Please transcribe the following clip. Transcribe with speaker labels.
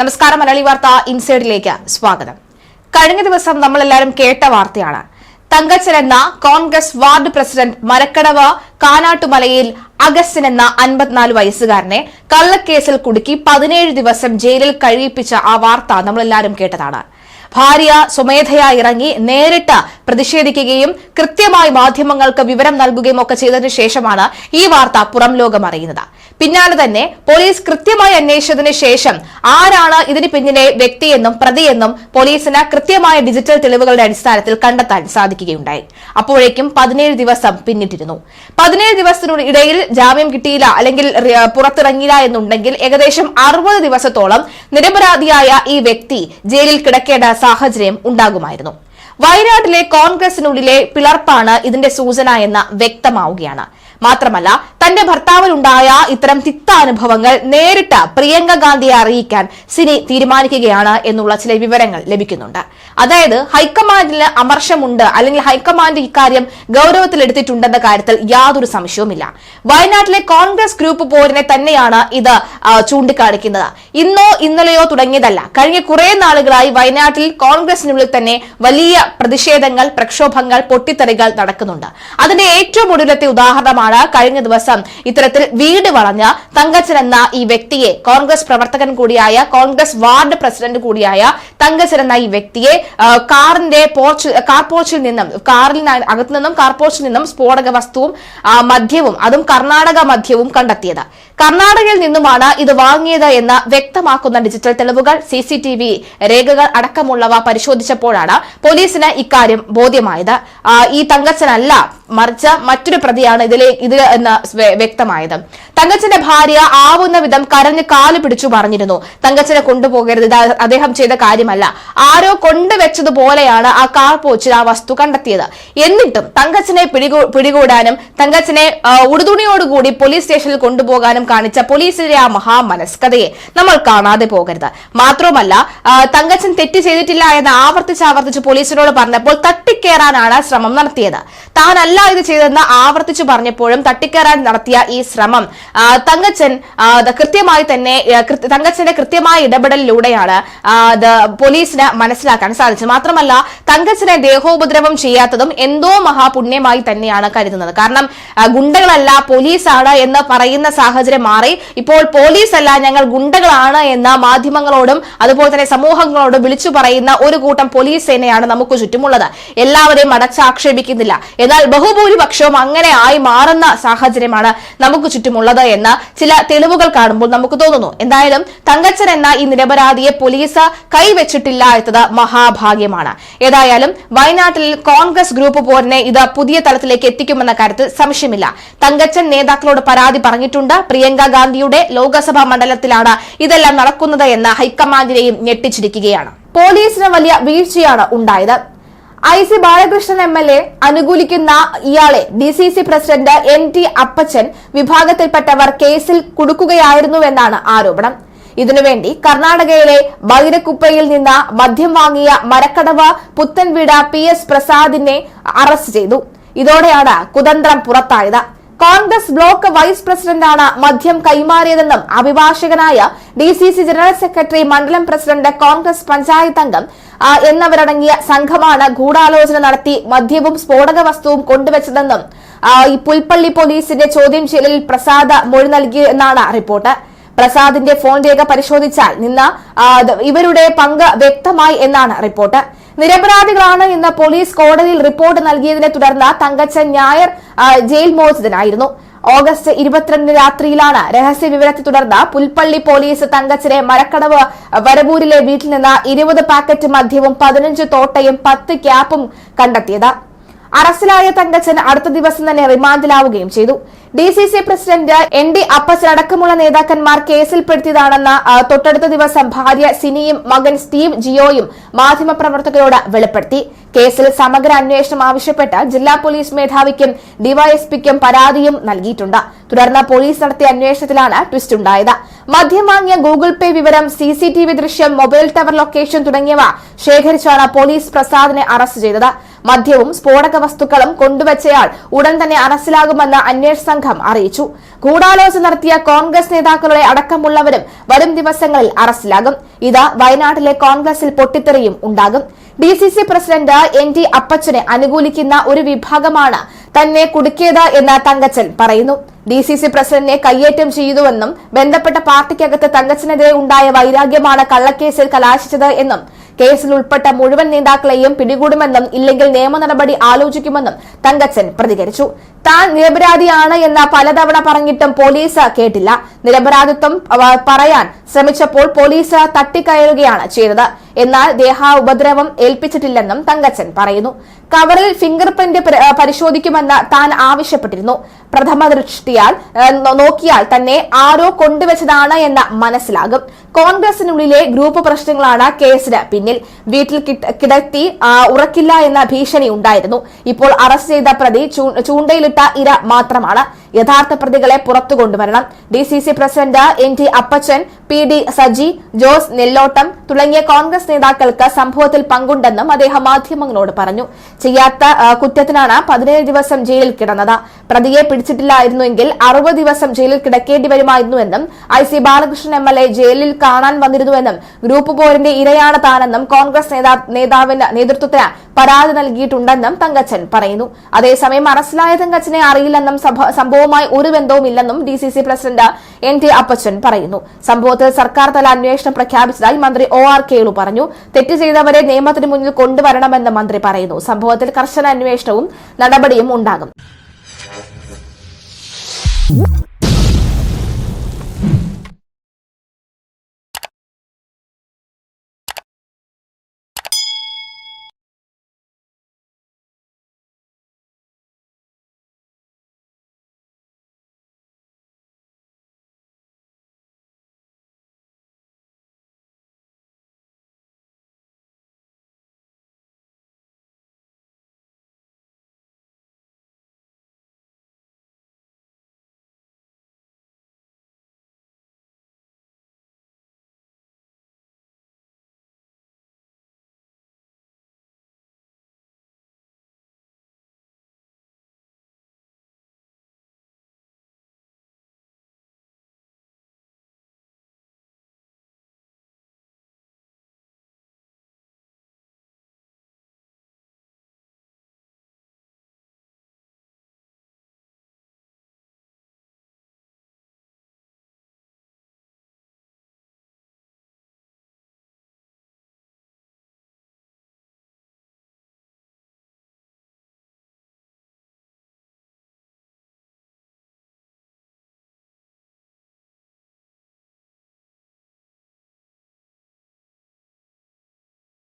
Speaker 1: നമസ്കാരം മലയാളി വാർത്ത ഇൻസൈഡിലേക്ക് സ്വാഗതം. കഴിഞ്ഞ ദിവസം നമ്മളെല്ലാവരും കേട്ട വാർത്തയാണ്. തങ്കച്ചൻ എന്ന കോൺഗ്രസ് വാർഡ് പ്രസിഡന്റ് മരക്കടവ് കാനാട്ടുമലയിൽ അഗസ്റ്റൻ എന്ന അൻപത്തിനാല് വയസ്സുകാരനെ കള്ളക്കേസിൽ കുടുക്കി പതിനേഴ് ദിവസം ജയിലിൽ കഴിയിപ്പിച്ച ആ വാർത്ത നമ്മളെല്ലാവരും കേട്ടതാണ്. ഭാര്യ സ്വമേധയാ ഇറങ്ങി നേരിട്ട് പ്രതിഷേധിക്കുകയും കൃത്യമായി മാധ്യമങ്ങൾക്ക് വിവരം നൽകുകയും ഒക്കെ ചെയ്തതിനു ശേഷമാണ് ഈ വാർത്ത പുറം ലോകം അറിയുന്നത്. പിന്നാലെ തന്നെ പോലീസ് കൃത്യമായി അന്വേഷിച്ചതിന് ശേഷം ആരാണ് ഇതിന് പിന്നിലെ വ്യക്തിയെന്നും പ്രതിയെന്നും പോലീസിന് കൃത്യമായ ഡിജിറ്റൽ തെളിവുകളുടെ അടിസ്ഥാനത്തിൽ കണ്ടെത്താൻ സാധിക്കുകയുണ്ടായി. അപ്പോഴേക്കും പതിനേഴ് ദിവസം പിന്നിട്ടിരുന്നു. പതിനേഴ് ദിവസത്തിനിടയിൽ ജാമ്യം കിട്ടിയില്ല അല്ലെങ്കിൽ പുറത്തിറങ്ങിയില്ല എന്നുണ്ടെങ്കിൽ ഏകദേശം അറുപത് ദിവസത്തോളം നിരപരാധിയായ ഈ വ്യക്തി ജയിലിൽ കിടക്കേണ്ട സാഹചര്യം ഉണ്ടാകുമായിരുന്നു. വയനാട്ടിലെ കോൺഗ്രസിനുള്ളിലെ പിളർപ്പാണ് ഇതിന്റെ സൂചന എന്ന് വ്യക്തമാവുകയാണ്. മാത്രമല്ല തന്റെ ഭർത്താവിനുണ്ടായ ഇത്തരം തിക്താനുഭവങ്ങൾ നേരിട്ട് പ്രിയങ്ക ഗാന്ധിയെ അറിയിക്കാൻ സിനി തീരുമാനിക്കുകയാണ് എന്നുള്ള ചില വിവരങ്ങൾ ലഭിക്കുന്നുണ്ട്. അതായത് ഹൈക്കമാൻഡിന് അമർഷമുണ്ട് അല്ലെങ്കിൽ ഹൈക്കമാൻഡ് ഇക്കാര്യം ഗൗരവത്തിലെടുത്തിട്ടുണ്ടെന്ന കാര്യത്തിൽ യാതൊരു സംശയവുമില്ല. വയനാട്ടിലെ കോൺഗ്രസ് ഗ്രൂപ്പ് പോരിനെ തന്നെയാണ് ഇത് ചൂണ്ടിക്കാണിക്കുന്നത്. ഇന്നോ ഇന്നലെയോ തുടങ്ങിയതല്ല. കഴിഞ്ഞ കുറെ നാളുകളായി വയനാട്ടിൽ കോൺഗ്രസിനുള്ളിൽ തന്നെ വലിയ പ്രതിഷേധങ്ങൾ പ്രക്ഷോഭങ്ങൾ പൊട്ടിത്തെറികൾ നടക്കുന്നുണ്ട്. അതിന്റെ ഏറ്റവും ഒടുവിലത്തെ ഉദാഹരണമാണ് കഴിഞ്ഞ ദിവസം ഇത്തരത്തിൽ വീട് വളഞ്ഞ തങ്കച്ചൻ എന്ന ഈ വ്യക്തിയെ കോൺഗ്രസ് പ്രവർത്തകൻ കൂടിയായ കോൺഗ്രസ് വാർഡ് പ്രസിഡന്റ് കൂടിയായ തങ്കച്ചൻ എന്ന ഈ വ്യക്തിയെ കാറിന്റെ പോർച്ച് കാർ പോർച്ചിൽ നിന്നും കാറിൽ അകത്തു നിന്നും കാർ പോർച്ചിൽ നിന്നും സ്ഫോടക വസ്തുവും മദ്യവും അതും കർണാടക മദ്യവും കണ്ടെത്തിയത്. കർണാടകയിൽ നിന്നുമാണ് ഇത് വാങ്ങിയത് എന്ന് വ്യക്തമാക്കുന്ന ഡിജിറ്റൽ തെളിവുകൾ സിസിടിവി രേഖകൾ അടക്കമുള്ളവ പരിശോധിച്ചപ്പോഴാണ് പോലീസിന് ഇക്കാര്യം ബോധ്യമായത്. ഈ തങ്കച്ചനല്ല മറിച്ച് മറ്റൊരു പ്രതിയാണ് ഇതിലെ ഇത് എന്ന് വ്യക്തമായത്. തങ്കച്ചന്റെ ഭാര്യ ആവുന്ന വിധം കരഞ്ഞ് കാൽ പിടിച്ചു പറഞ്ഞിരുന്നു. തങ്കച്ചനെ കൊണ്ടുപോകരുത് ഇത് അദ്ദേഹം ചെയ്ത കാര്യമല്ല. ആരോ കൊണ്ടുവച്ചതുപോലെയാണ് ആ കാർ പോച്ചിൽ ആ വസ്തു കണ്ടെത്തിയത്. എന്നിട്ടും തങ്കച്ചനെ പിടികൂടാനും തങ്കച്ചനെ ഉടുതുണിയോടുകൂടി പോലീസ് സ്റ്റേഷനിൽ കൊണ്ടുപോകാനും കാണിച്ച പോലീസിന്റെ ആ മഹാമനസ്കതയെ നമ്മൾ കാണാതെ പോകരുത്. മാത്രവുമല്ല തങ്കച്ചൻ തെറ്റ് ചെയ്തിട്ടില്ല എന്ന് ആവർത്തിച്ച് ആവർത്തിച്ച് പോലീസിനോട് പറഞ്ഞപ്പോൾ തട്ടിക്കേറാനാണ് ശ്രമം നടത്തിയത്. താനല്ല ഇത് ചെയ്തതെന്ന് ആവർത്തിച്ചു പറഞ്ഞപ്പോഴും തട്ടിക്കേറാൻ നടത്തിയ ഈ ശ്രമം തങ്കച്ചൻ കൃത്യമായി തന്നെ തങ്കച്ചന്റെ കൃത്യമായ ഇടപെടലിലൂടെയാണ് പോലീസിന് മനസ്സിലാക്കാൻ സാധിച്ചത്. മാത്രമല്ല തങ്കച്ചനെ ദേഹോപദ്രവം ചെയ്യാത്തതും എന്തോ മഹാപുണ്യമായി തന്നെയാണ് കരുതുന്നത്. കാരണം ഗുണ്ടകളല്ല പോലീസാണ് എന്ന് പറയുന്ന സാഹചര്യം മാറി. ഇപ്പോൾ പോലീസ് അല്ല ഞങ്ങൾ ഗുണ്ടകളാണ് എന്ന മാധ്യമങ്ങളോടും അതുപോലെ തന്നെ സമൂഹങ്ങളോടും വിളിച്ചു പറയുന്ന ഒരു കൂട്ടം പോലീസ് സേനയാണ് നമുക്ക് ചുറ്റുമുള്ളത്. എല്ലാവരെയും അടച്ചാക്ഷേപിക്കുന്നില്ല എന്നാൽ ബഹുഭൂരിപക്ഷവും അങ്ങനെ ആയി മാറുന്ന സാഹചര്യമാണ് നമുക്ക് ചുറ്റുമുള്ളത് എന്ന് ചില തെളിവുകൾ കാണുമ്പോൾ നമുക്ക് തോന്നുന്നു. എന്തായാലും തങ്കച്ചൻ എന്ന ഈ നിരപരാധിയെ പോലീസ് കൈവച്ചിട്ടില്ല എന്നത് മഹാഭാഗ്യമാണ്. ഏതായാലും വയനാട്ടിൽ കോൺഗ്രസ് ഗ്രൂപ്പ് പോരിനെ ഇത് പുതിയ തലത്തിലേക്ക് എത്തിക്കുമെന്ന കാര്യത്തിൽ സംശയമില്ല. തങ്കച്ചൻ നേതാക്കളോട് പരാതി പറഞ്ഞിട്ടുണ്ട്. പ്രിയങ്ക ഗാന്ധിയുടെ ലോക്സഭാ മണ്ഡലത്തിലാണ് ഇതെല്ലാം നടക്കുന്നത് എന്ന് ഹൈക്കമാൻഡിനെയും ഞെട്ടിച്ചിരിക്കുകയാണ്. പോലീസിന് വലിയ വീഴ്ചയാണ് ഉണ്ടായത്. I C Balakrishnan M L A അനുകൂലിക്കുന്ന ഇയാളെ D C C president N T Appachan വിഭാഗത്തിൽപ്പെട്ടവർ കേസിൽ കുടുക്കുകയായിരുന്നുവെന്നാണ് ആരോപണം. ഇതിനുവേണ്ടി കർണാടകയിലെ ബൈരക്കുപ്പയിൽ നിന്ന് മദ്യം വാങ്ങിയ മരക്കടവ് പുത്തൻവിട പി എസ് പ്രസാദിനെ അറസ്റ്റ് ചെയ്തു. ഇതോടെയാണ് കുതന്ത്രം പുറത്തായത്. കോൺഗ്രസ് ബ്ലോക്ക് വൈസ് പ്രസിഡന്റാണ് മദ്യം കൈമാറിയതെന്നും അഭിഭാഷകനായ D C C general secretary മണ്ഡലം പ്രസിഡന്റ് കോൺഗ്രസ് പഞ്ചായത്ത് അംഗം എന്നിവരടങ്ങിയ സംഘമാണ് ഗൂഢാലോചന നടത്തി മദ്യവും സ്ഫോടക വസ്തുവും കൊണ്ടുവച്ചതെന്നും പുൽപ്പള്ളി പോലീസിന്റെ ചോദ്യം ചെയ്യലിൽ പ്രസാദ് മൊഴി നൽകിയെന്നാണ് റിപ്പോർട്ട്. പ്രസാദിന്റെ ഫോൺ രേഖ പരിശോധിച്ചാൽ നിന്ന് ഇവരുടെ പങ്ക് വ്യക്തമായി എന്നാണ് റിപ്പോർട്ട്. നിരപരാധികളാണ് എന്ന് പോലീസ് കോടതിയിൽ റിപ്പോർട്ട് നൽകിയതിനെ തുടർന്ന് തങ്കച്ചൻ ഞായർ ജയിൽ മോചിതനായിരുന്നു. ഓഗസ്റ്റ് ഇരുപത്തിരണ്ടിന് രാത്രിയിലാണ് രഹസ്യ വിവരത്തെ തുടർന്ന് പുൽപ്പള്ളി പോലീസ് തങ്കച്ചനെ മരക്കടവ് വരവൂരിലെ വീട്ടിൽ നിന്ന് ഇരുപത് പാക്കറ്റ് മദ്യവും പതിനഞ്ച് തോട്ടയും പത്ത് ക്യാപ്പും കണ്ടെത്തിയത്. അറസ്റ്റിലായ തങ്കച്ചൻ അടുത്ത ദിവസം തന്നെ റിമാൻഡിലാവുകയും ചെയ്തു. D C C president N D Appachan അടക്കമുള്ള നേതാക്കന്മാർ കേസിൽപ്പെടുത്തിയതാണെന്ന് തൊട്ടടുത്ത ദിവസം ഭാര്യ സിനിയും മകൻ സ്റ്റീവ് ജിയോയും മാധ്യമപ്രവർത്തകരോട് വെളിപ്പെടുത്തി. കേസിൽ സമഗ്ര അന്വേഷണം ആവശ്യപ്പെട്ട് ജില്ലാ പോലീസ് മേധാവിക്കും ഡിവൈഎസ്പിക്കും പരാതിയും നൽകിയിട്ടുണ്ട്. തുടർന്ന് പോലീസ് നടത്തിയ അന്വേഷണത്തിലാണ് ട്വിസ്റ്റ് ഉണ്ടായത്. മദ്യം വാങ്ങിയ ഗൂഗിൾ പേ വിവരം സിസിടിവി ദൃശ്യം മൊബൈൽ ടവർ ലൊക്കേഷൻ തുടങ്ങിയവ ശേഖരിച്ചാണ് പോലീസ് പ്രസാദിനെ അറസ്റ്റ് ചെയ്തത്. മദ്യവും സ്ഫോടക വസ്തുക്കളും കൊണ്ടുവച്ചയാൾ ഉടൻ തന്നെ അറസ്റ്റിലാകുമെന്ന് അന്വേഷണ സംഘം അറിയിച്ചു. ഗൂഢാലോചന നടത്തിയ കോൺഗ്രസ് നേതാക്കളുടെ അടക്കമുള്ളവരും വരും ദിവസങ്ങളിൽ അറസ്റ്റിലാകും. ഇത് വയനാട്ടിലെ കോൺഗ്രസിൽ പൊട്ടിത്തെറിയും ഉണ്ടാകും. D C C president N T അപ്പച്ചനെ അനുകൂലിക്കുന്ന ഒരു വിഭാഗമാണ് തന്നെ കുടുക്കിയത് എന്ന് തങ്കച്ചൻ പറയുന്നു. ഡി സി സി പ്രസിഡന്റിനെ കയ്യേറ്റം ചെയ്തുവെന്നും ബന്ധപ്പെട്ട പാർട്ടിക്കകത്ത് തങ്കച്ചനെതിരെ ഉണ്ടായ വൈരാഗ്യമാണ് കള്ളക്കേസിൽ കലാശിച്ചത് എന്നും കേസിൽ ഉൾപ്പെട്ട മുഴുവൻ നേതാക്കളെയും പിടികൂടുമെന്നും ഇല്ലെങ്കിൽ നിയമ നടപടി ആലോചിക്കുമെന്നും തങ്കച്ചൻ പ്രതികരിച്ചു. താൻ നിരപരാധിയാണ് എന്ന് പലതവണ പറഞ്ഞിട്ടും പോലീസ് കേട്ടില്ല. നിരപരാധിത്വം പറയാൻ ശ്രമിച്ചപ്പോൾ പോലീസ് തട്ടിക്കയറുകയാണ് ചെയ്തത്. എന്നാൽ ദേഹ ഉപദ്രവം ഏൽപ്പിച്ചിട്ടില്ലെന്നും തങ്കച്ചൻ പറയുന്നു. കവറിൽ ഫിംഗർ പ്രിന്റ് പരി- പരിശോധിക്കുമെന്ന് താൻ ആവശ്യപ്പെട്ടിരുന്നു. പ്രഥമ ദൃഷ്ടിയാൽ നോക്കിയാൽ തന്നെ ആരോ കൊണ്ടുവച്ചതാണ് എന്ന് മനസ്സിലാകും. കോൺഗ്രസിനുള്ളിലെ ഗ്രൂപ്പ് പ്രശ്നങ്ങളാണ് കേസിന് പിന്നിൽ. വീട്ടിൽ കിടത്തി ഉറക്കില്ല എന്ന ഭീഷണി ഉണ്ടായിരുന്നു. ഇപ്പോൾ അറസ്റ്റ് ചെയ്ത പ്രതി ചൂണ്ടയിലിട്ട ഇര മാത്രമാണ് യഥാർത്ഥ പ്രതികളെ പുറത്തു കൊണ്ടുവരണം. D C C president N T Appachan P D Saji Jose Nellottam തുടങ്ങിയ കോൺഗ്രസ് നേതാക്കൾക്ക് സംഭവത്തിൽ പങ്കുണ്ടെന്നും അദ്ദേഹം മാധ്യമങ്ങളോട് പറഞ്ഞു. ചെയ്യാത്ത കുറ്റത്തിനാണ് പതിനേഴ് ദിവസം ജയിലിൽ കിടന്നത്. പ്രതിയെ പിടിച്ചിട്ടില്ലായിരുന്നുവെങ്കിൽ അറുപത് ദിവസം ജയിലിൽ കിടക്കേണ്ടി വരുമായിരുന്നുവെന്നും I C Balakrishnan M L A ജയിലിൽ കാണാൻ വന്നിരുന്നുവെന്നും ഗ്രൂപ്പ് പോരിന്റെ ഇരയാണ് താനെന്നും കോൺഗ്രസ് നേതാ- നേതാവിന്റെ നേതൃത്വത്തിന് പരാതി നൽകിയിട്ടുണ്ടെന്നും തങ്കച്ചൻ പറയുന്നു. അതേസമയം അറസ്റ്റിലായ തങ്കച്ചനെ അറിയില്ലെന്നും സംഭ- സംഭവവുമായി ഒരു ബന്ധവുമില്ലെന്നും D C C president N T Appachan പറയുന്നു. സംഭവത്തിൽ സർക്കാർ തല അന്വേഷണം പ്രഖ്യാപിച്ചതായി മന്ത്രി ഒ ആർ കേളു പറഞ്ഞു. തെറ്റ് ചെയ്തവരെ നിയമത്തിന് മുന്നിൽ കൊണ്ടുവരണമെന്ന് മന്ത്രി പറയുന്നു. സംഭവത്തിൽ കർശന അന്വേഷണവും നടപടിയും ഉണ്ടാകും.